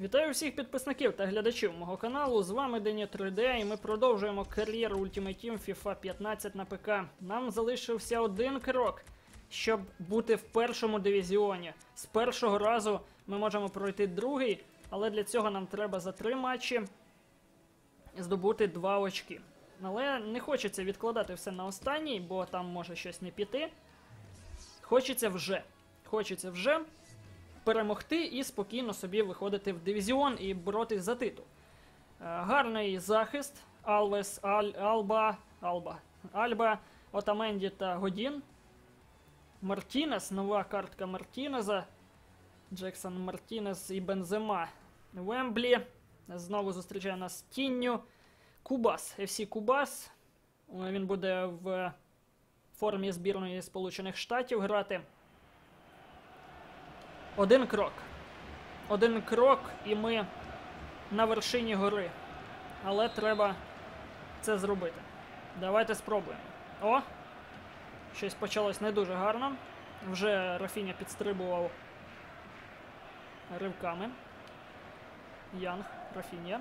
Вітаю всіх підписників та глядачів мого каналу. З вами Дені 3D і ми продовжуємо кар'єру Ultimate Team FIFA 15 на ПК. Нам залишився один крок, щоб бути в першому дивізіоні. З першого разу ми можемо пройти другий, але для цього нам треба за три матчі здобути два очки. Але не хочеться відкладати все на останній, бо там може щось не піти. Хочеться вже. Хочеться вже перемогти і спокійно собі виходити в дивізіон і боротись за титул. Е, Гарний захист. Алвес, Аль, Алба, Алба, Альба, Отаменді та Годін. Мартінес, нова картка Мартінеза. Джексон Мартінес і Бензема. Вемблі. Знову зустрічає нас Тінню. Кубас. FC Кубас. Е, Він буде в формі збірної Сполучених Штатів грати. Один крок. Один крок, і ми на вершині гори. Але треба це зробити. Давайте спробуємо. О! Щось почалось не дуже гарно. Вже Рафіня підстрибував ривками. Янг, Рафінія.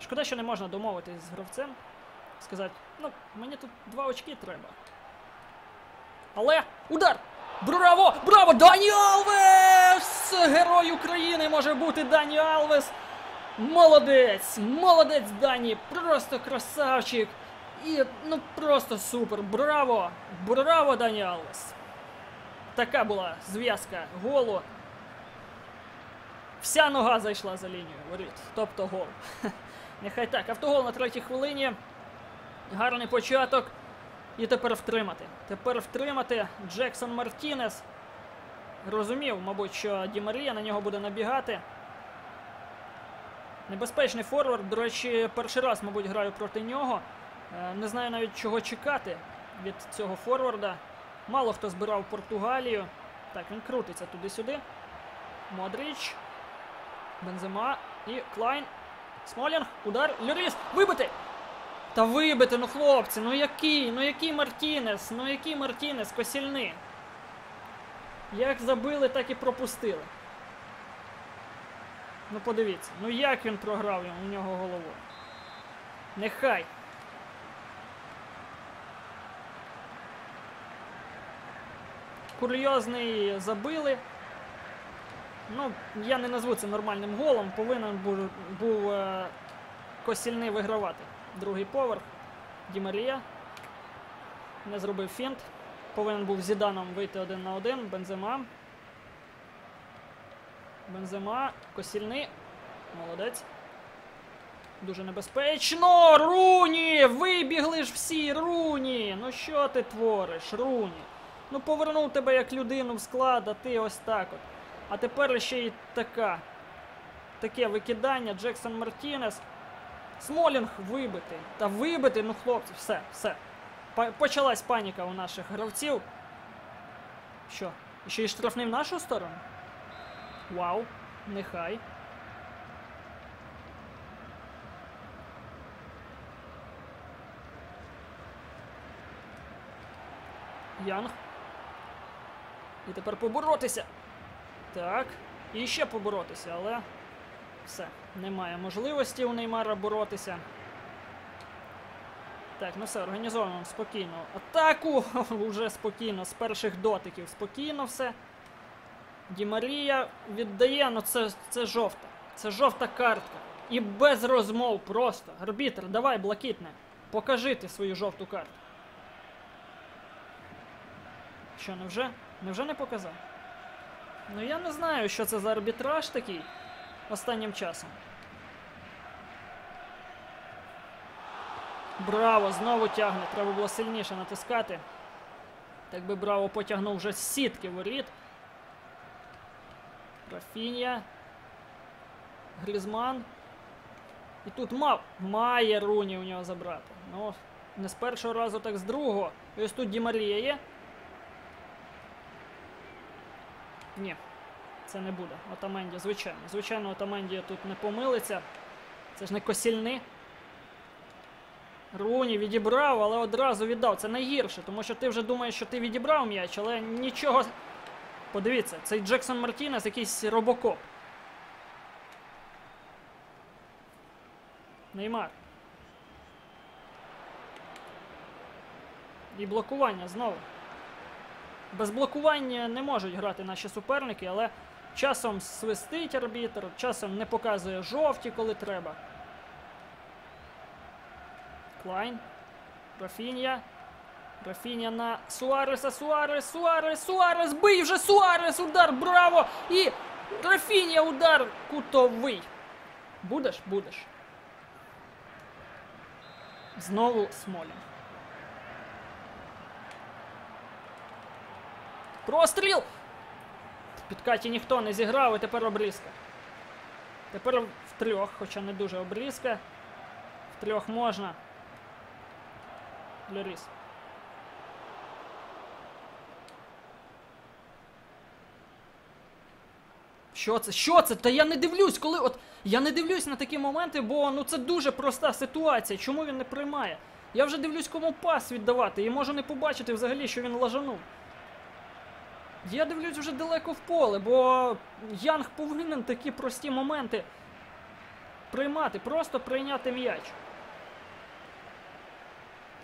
Шкода, що не можна домовитись з гравцем. Сказати, ну, мені тут два очки треба. Але удар! Браво! Браво! Дані Алвес! Герой України може бути Дані Алвес! Молодець! Молодець Дані! Просто красавчик! І ну просто супер! Браво! Браво, Дані Алвес! Така була зв'язка голу. Вся нога зайшла за лінію воріт. Тобто гол. Нехай так. Автогол на третій хвилині. Гарний початок. І тепер втримати. Тепер втримати Джексон Мартінес. Розумів, мабуть, що Ді Марія на нього буде набігати. Небезпечний форвард. До речі, перший раз, мабуть, граю проти нього. Е, Не знаю навіть чого чекати від цього форварда. Мало хто збирав Португалію. Так, він крутиться туди-сюди. Модріч. Бензема і Клайн. Смолінг. Удар. Люріс. Вибити! Та вибити, ну хлопці, ну який, ну який Мартінес, ну який Мартінес, косільний. Як забили, так і пропустили. Ну подивіться, ну як він програв у нього головою. Нехай. Курйозний забили. Ну, я не назву це нормальним голом. Повинен був, був е, косільний вигравати. Другий поверх. Ді Марія. Не зробив фінт. Повинен був Зіданом вийти один на один. Бензема. Бензема. Косільний. Молодець. Дуже небезпечно. Руні! Вибігли ж всі, Руні! Ну що ти твориш, Руні? Ну повернув тебе як людину в склад, а ти ось так от. А тепер ще й така. Таке викидання. Джексон Мартінес. Смолінг вибитий. Та вибитий, ну хлопці, все, все. Почалась паніка у наших гравців. Що? Ще й штрафний в нашу сторону? Вау, нехай. Янг. І тепер поборотися. Так. І ще поборотися, але все. Немає можливості у Неймара боротися. Так, ну все, організовуємо спокійно. Атаку! Уже спокійно, з перших дотиків. Спокійно все. Ді Марія віддає, ну це, це жовта. Це жовта картка. І без розмов просто. Арбітр, давай, блакитне. Покажи ти свою жовту картку. Що, невже? Невже не показав? Ну я не знаю, що це за арбітраж такий останнім часом. Браво, знову тягне. Треба було сильніше натискати. Так би Браво потягнув вже з сітки воріт. Рафінія. Грізман. І тут мав. Має Руні у нього забрати. Ну, не з першого разу, так з другого. І ось тут Ді Марія є. Ні, це не буде. Отаменді, звичайно. Звичайно, Отаменді тут не помилиться. Це ж не косільни. Руні відібрав, але одразу віддав. Це найгірше, тому що ти вже думаєш, що ти відібрав м'яч, але нічого Подивіться, цей Джексон Мартінес якийсь робокоп. Неймар. І блокування знову. Без блокування не можуть грати наші суперники, але часом свистить арбітр, часом не показує жовті, коли треба. Клайн. Рафінья. Рафінья на Суареса. Суарес, Суарес, Суарес. Бий вже Суарес! Удар, браво! І Рафінья удар кутовий. Будеш? Будеш. Знову Смолін. Простріл! Підкаті ніхто не зіграв, і тепер обрізка. Тепер в трьох, хоча не дуже обрізка. В трьох можна. Льоріс. Що це? Що це? Та я не дивлюсь, коли от. Я не дивлюсь на такі моменти, бо ну це дуже проста ситуація. Чому він не приймає? Я вже дивлюсь, кому пас віддавати, і можу не побачити взагалі, що він лажанув. Я дивлюсь вже далеко в поле, бо Янг повинен такі прості моменти приймати, просто прийняти м'яч.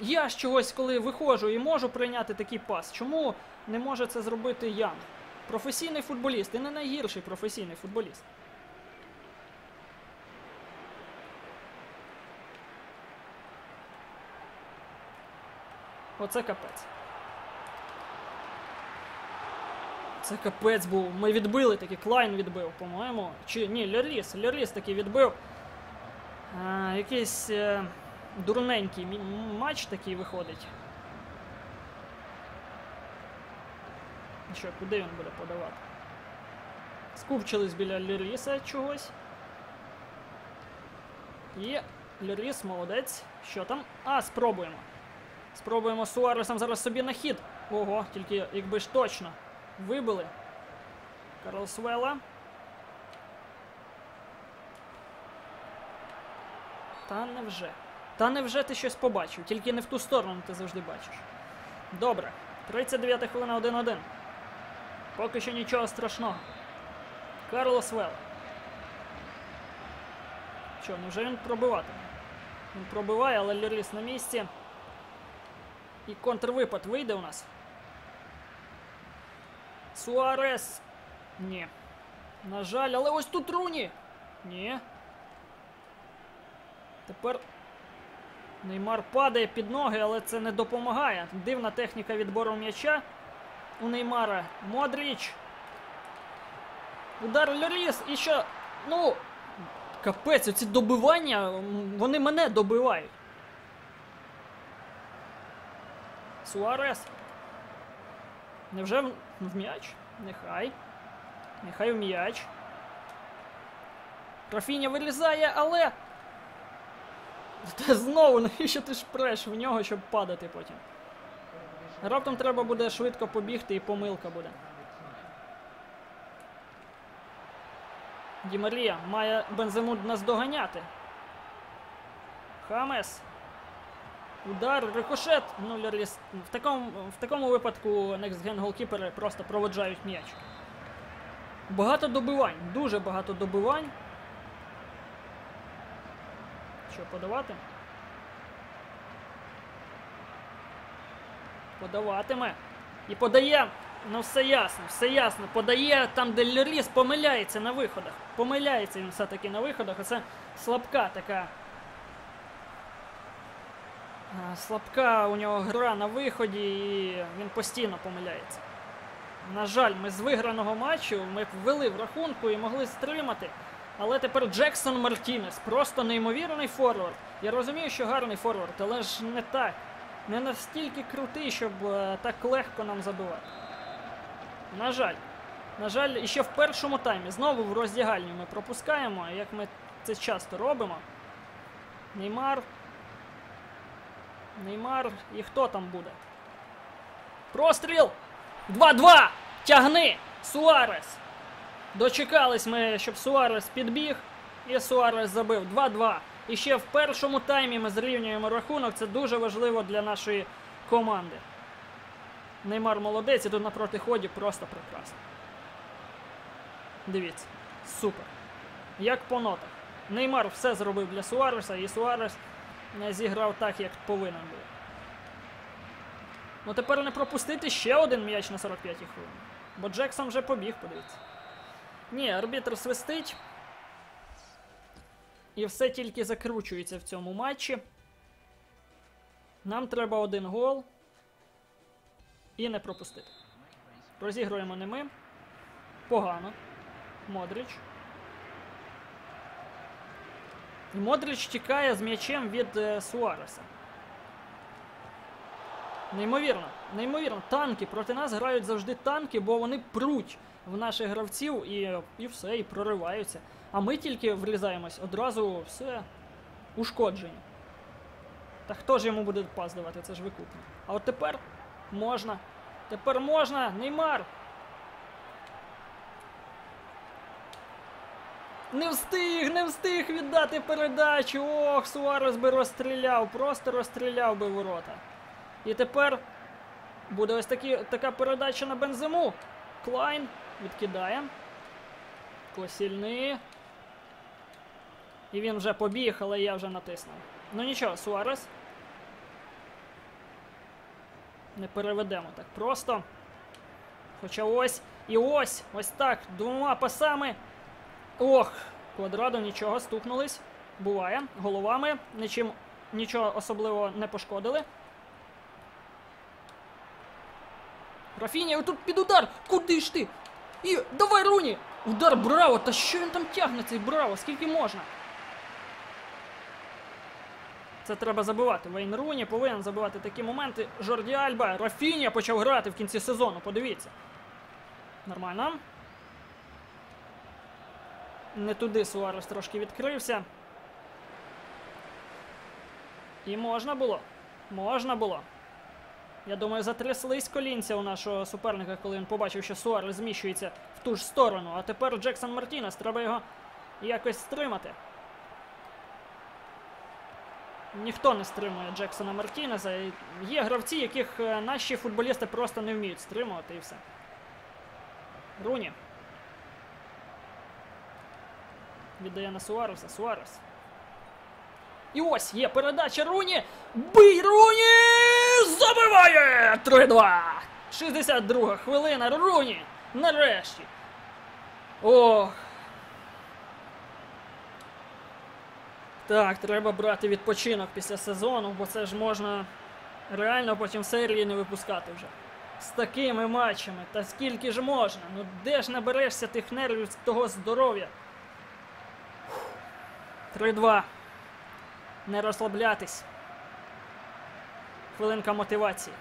Я ж чогось, коли виходжу і можу прийняти такий пас. Чому не може це зробити Янг? Професійний футболіст і не найгірший професійний футболіст. Оце капець. Це капець був. Ми відбили таки, Клайн відбив, по-моєму. Чи ні, Льоріс. Льоріс таки відбив. А, якийсь е, дурненький матч такий виходить. Що, куди він буде подавати? Скупчились біля Льоріса чогось. І Льоріс, молодець. Що там? А, спробуємо. Спробуємо Суаресом зараз собі на хід. Ого, тільки якби ж точно. Вибили. Карлос Вела. Та невже. Та невже ти щось побачив, тільки не в ту сторону ти завжди бачиш. Добре. 39 хвилина 1-1. Поки що нічого страшного. Карлос Вела. Що, ну вже він пробиватиме. Він пробиває, але Леріс на місці. І контрвипад вийде у нас. Суарес. Ні. На жаль, але ось тут Руні. Ні. Тепер Неймар падає під ноги, але це не допомагає. Дивна техніка відбору м'яча у Неймара. Модріч. Удар Льоріс. І що? Ну. Капець, оці добивання, вони мене добивають. Суарес. Невже в, м'яч? Нехай. Нехай в м'яч. Рафіня вилізає, але. Та знову, навіщо ти шпреш в нього, щоб падати потім? Раптом треба буде швидко побігти і помилка буде. Ді Марія має Бенземунд наздоганяти. Хамес. Удар, рикошет. Ну, Лерліс. В такому, в такому випадку Next Gen голкіпери просто проводжають м'яч. Багато добивань, дуже багато добивань. Що, подавати? Подаватиме. І подає. Ну, все ясно, все ясно. Подає там, де Леріс помиляється на виходах. Помиляється він все-таки на виходах. Оце слабка така. А, Слабка у нього гра на виході, і він постійно помиляється. На жаль, ми з виграного матчу ми ввели в рахунку і могли стримати. Але тепер Джексон Мартінес, просто неймовірний форвард. Я розумію, що гарний форвард, але ж не так. Не настільки крутий, щоб е, так легко нам забивати. На жаль. На жаль, і ще в першому таймі. Знову в роздягальню ми пропускаємо, як ми це часто робимо. Неймар. Неймар. І хто там буде? Простріл! 2-2! Тягни! Суарес! Дочекались ми, щоб Суарес підбіг, і Суарес забив 2-2. І ще в першому таймі ми зрівнюємо рахунок. Це дуже важливо для нашої команди. Неймар молодець, і тут на протиході просто прекрасно. Дивіться, супер. Як по нотах. Неймар все зробив для Суареса, і Суарес не зіграв так, як повинен був. Ну тепер не пропустити ще один м'яч на 45-й хвилині. Бо Джексон вже побіг, подивіться. Ні, арбітр свистить. І все тільки закручується в цьому матчі. Нам треба один гол. І не пропустити. Розігруємо не ми. Погано. Модріч. І Модріч тікає з м'ячем від е, Суареса. Неймовірно, неймовірно. Танки проти нас грають завжди танки, бо вони пруть в наших гравців і, і все, і прориваються. А ми тільки влізаємось, одразу все ушкоджені. Та хто ж йому буде пас давати? Це ж викупно. А от тепер можна. Тепер можна! Неймар! Не встиг, не встиг віддати передачу. Ох, Суарес би розстріляв, просто розстріляв би ворота. І тепер буде ось такі, така передача на бензиму. Клайн відкидає. Косільний. І він вже побіг, але я вже натиснув. Ну нічого, Суарес. Не переведемо так просто. Хоча ось і ось, ось так, двома пасами. Ох, квадрадо нічого, стукнулись. Буває. Головами. Нічим нічого особливо не пошкодили. Рафіня, тут під удар! Куди ж ти? І давай Руні! Удар браво! Та що він там тягне цей браво? Скільки можна? Це треба забивати. Вейн Руні повинен забивати такі моменти. Жорді Альба, Рафіня почав грати в кінці сезону. Подивіться. Нормально. Не туди Суарес трошки відкрився. І можна було. Можна було. Я думаю, затряслись колінця у нашого суперника, коли він побачив, що Суарес зміщується в ту ж сторону. А тепер Джексон Мартінес. Треба його якось стримати. Ніхто не стримує Джексона Мартінеса. Є гравці, яких е, наші футболісти просто не вміють стримувати і все. Руні. Віддає на Суареса. Суарес. І ось є передача Руні. Бий Руні! Забиває! 3-2! 62 хвилина. Руні! Нарешті. Ох. Так, треба брати відпочинок після сезону, бо це ж можна реально потім серії не випускати вже. З такими матчами. Та скільки ж можна? Ну де ж наберешся тих нервів того здоров'я? 3-2. Не розслаблятись. Хвилинка мотивації.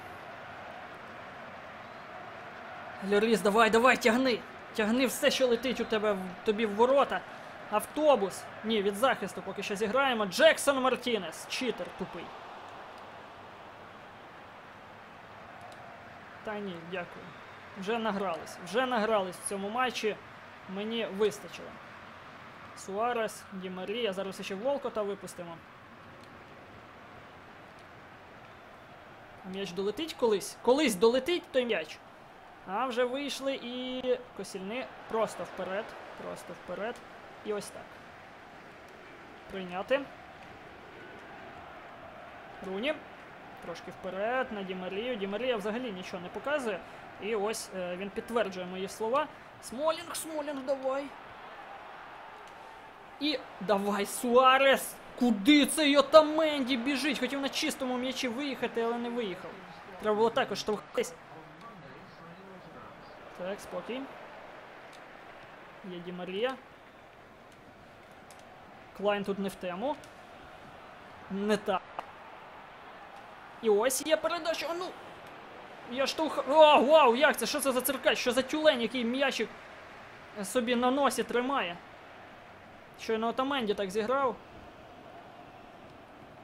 Льоріс, давай, давай, тягни! Тягни все, що летить у тебе тобі в ворота. Автобус. Ні, від захисту поки що зіграємо. Джексон Мартінес. Читер тупий. Та ні, дякую. Вже награлись. Вже награлись в цьому матчі. Мені вистачило. Суарес, Ді Марія. Зараз ще Волкота випустимо. М'яч долетить колись? Колись долетить той м'яч. А вже вийшли і Косільни просто вперед. Просто вперед. І ось так. Прийняти. Руні. Трошки вперед на Дімарію. Дімарія взагалі нічого не показує. І ось е, він підтверджує мої слова. Смолінг, Смолінг, давай. І давай, Суарес! Куди цей Отаменді біжить? Хотів на чистому м'ячі виїхати, але не виїхав. Треба було також штовхатись. Так, спокій. Є Ді Марія. Клайн тут не в тему. Не так. І ось є передача. Ну. Я штовх. О, вау, як це? Що це за циркач? Що за тюлень, який м'ячик собі на носі тримає? Щойно Отаменді так зіграв.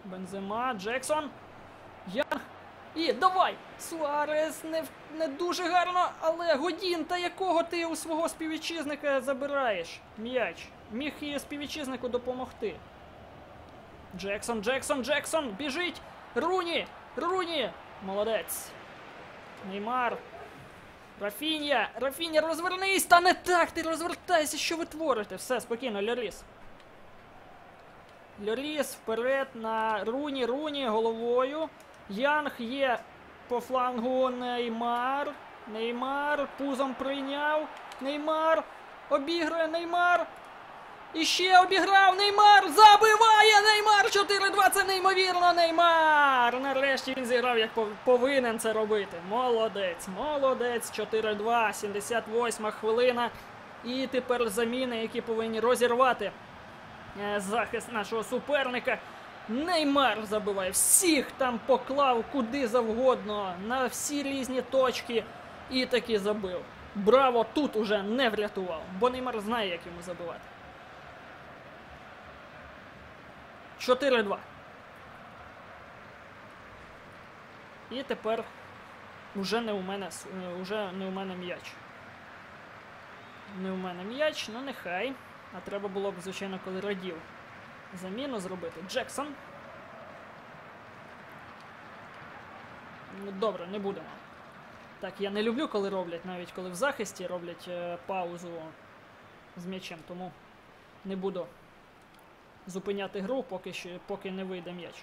Бензема, Джексон. Я. І давай! Суарес не, не дуже гарно, але Годін, та якого ти у свого співвітчизника забираєш? М'яч. Міг і співвітчизнику допомогти. Джексон, Джексон, Джексон! Біжить! Руні! Руні! Молодець. Неймар. Рафінія! Рафінія, розвернись! Та не так! Ти розвертайся! Що ви творите? Все, спокійно, Льоріс. Льоріс вперед на Руні, Руні головою. Янг є по флангу Неймар. Неймар пузом прийняв. Неймар. Обігрує Неймар. І ще обіграв Неймар! Забиває Неймар! 4-2, це неймовірно, Неймар! Нарешті він зіграв, як повинен це робити. Молодець, молодець, 4-2, 78 хвилина. І тепер заміни, які повинні розірвати е, захист нашого суперника. Неймар забиває. Всіх там поклав куди завгодно, на всі різні точки. І таки забив. Браво, тут уже не врятував, бо Неймар знає, як йому забивати. 4-2. І тепер уже не у мене е, уже не у мене м'яч. Не у мене м'яч, ну нехай. А треба було б, звичайно, коли радів заміну зробити. Джексон. Ну, добре, не будемо. Так, я не люблю, коли роблять, навіть коли в захисті роблять е, паузу з м'ячем, тому не буду зупиняти гру, поки, що, поки не вийде м'яч.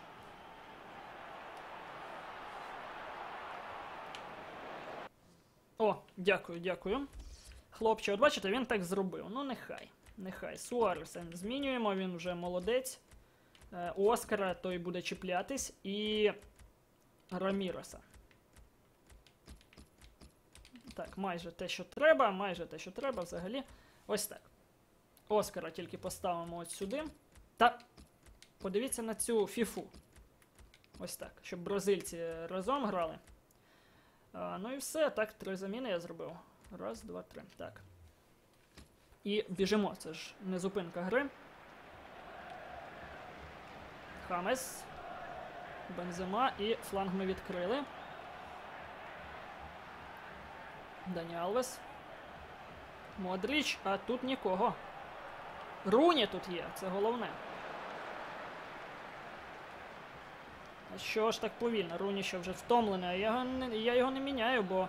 О, дякую, дякую. Хлопче, от бачите, він так зробив. Ну, нехай. Нехай. Суареса змінюємо, він вже молодець. Е, Оскара той буде чіплятись. І Раміроса. Так, майже те, що треба, майже те, що треба взагалі. Ось так. Оскара тільки поставимо ось сюди. Та подивіться на цю фіфу. Ось так, щоб бразильці разом грали. А, ну і все, так, три заміни я зробив. Раз, два, три. Так. І біжимо, це ж не зупинка гри. Хамес. Бензема і фланг ми відкрили. Дані Алвес. Модріч, а тут нікого. Руні тут є, це головне. Що ж так повільно? Руні ще вже втомлений, а я я його не міняю, бо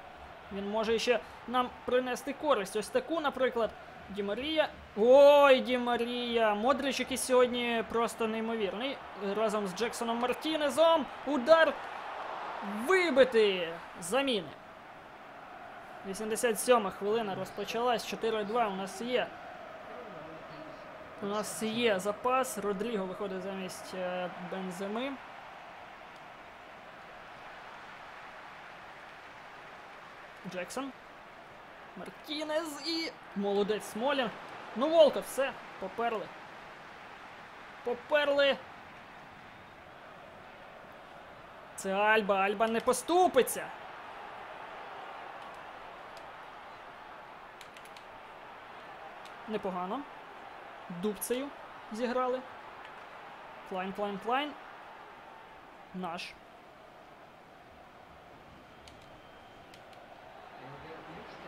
він може ще нам принести користь. Ось таку, наприклад, Ді Марія. Ой, Ді Марія! Модрич якийсь сьогодні просто неймовірний. Разом з Джексоном Мартінезом. Удар вибити! Заміни. 87 хвилина розпочалась. 4-2 у нас є. У нас є запас. Родріго виходить замість е, Бенземи. Джексон. Мартінез і. Молодець Смолін. Ну, Волков, все, поперли. Поперли. Це Альба, Альба не поступиться. Непогано. Дубцею зіграли. Клайн, клайн, клайн. Наш.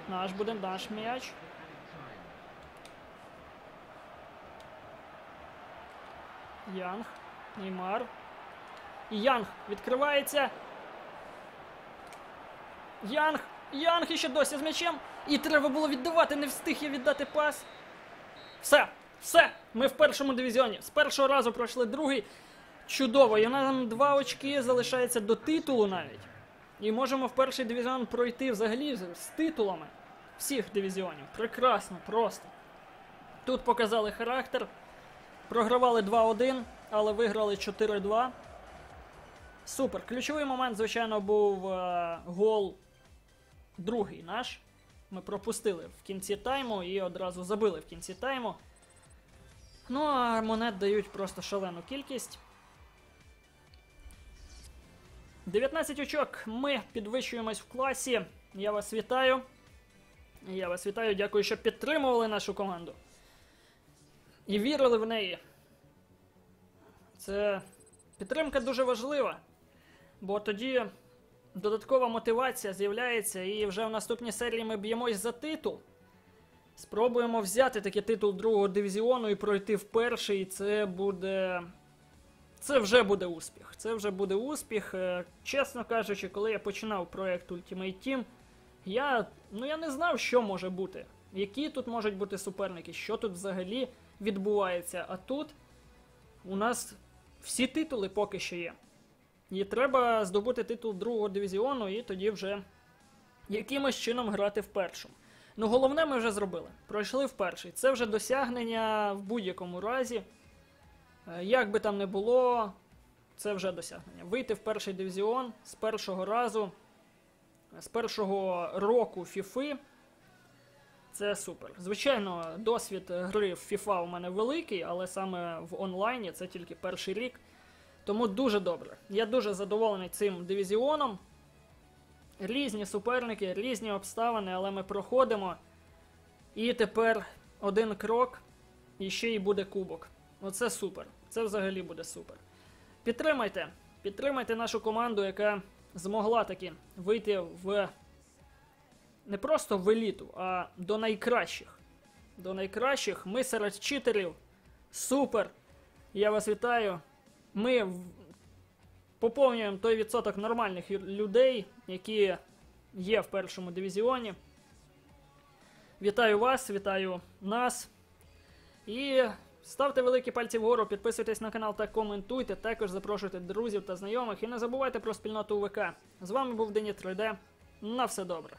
Наш буде наш м'яч. Янг. Неймар. І Янг відкривається. Янг. Янг іще досі з м'ячем. І треба було віддавати, не встиг я віддати пас. Все, все. Ми в першому дивізіоні. З першого разу пройшли другий. Чудово. І нам два очки залишається до титулу навіть. І можемо в перший дивізіон пройти взагалі з, титулами всіх дивізіонів. Прекрасно, просто. Тут показали характер. Програвали 2-1, але виграли 4-2. Супер. Ключовий момент, звичайно, був е, гол другий наш. Ми пропустили в кінці тайму і одразу забили в кінці тайму. Ну, а монет дають просто шалену кількість. 19 очок. Ми підвищуємось в класі. Я вас вітаю. Я вас вітаю, дякую, що підтримували нашу команду. І вірили в неї. Це підтримка дуже важлива. Бо тоді додаткова мотивація з'являється, і вже в наступній серії ми б'ємось за титул. Спробуємо взяти такий титул другого дивізіону і пройти в перший. Це буде це вже буде успіх. Це вже буде успіх. Е, Чесно кажучи, коли я починав проект Ultimate Team, я, ну, я не знав, що може бути. Які тут можуть бути суперники, що тут взагалі відбувається. А тут у нас всі титули поки що є. І треба здобути титул другого дивізіону, і тоді вже якимось чином грати в першому. Ну, головне ми вже зробили. Пройшли в перший. Це вже досягнення в будь-якому разі. Е, Як би там не було, це вже досягнення. Вийти в перший дивізіон з першого разу, з першого року FIFA. Це супер. Звичайно, досвід гри в FIFA у мене великий, але саме в онлайні це тільки перший рік. Тому дуже добре. Я дуже задоволений цим дивізіоном. Різні суперники, різні обставини, але ми проходимо. І тепер один крок, і ще й буде кубок. Оце супер. Це взагалі буде супер. Підтримайте, підтримайте нашу команду, яка змогла таки вийти в не просто в еліту, а до найкращих. До найкращих. Ми серед читерів. Супер! Я вас вітаю. Ми поповнюємо той відсоток нормальних людей, які є в першому дивізіоні. Вітаю вас, вітаю нас. І ставте великі пальці вгору, підписуйтесь на канал та коментуйте. Також запрошуйте друзів та знайомих. І не забувайте про спільноту ВК. З вами був Дені 3D. На все добре.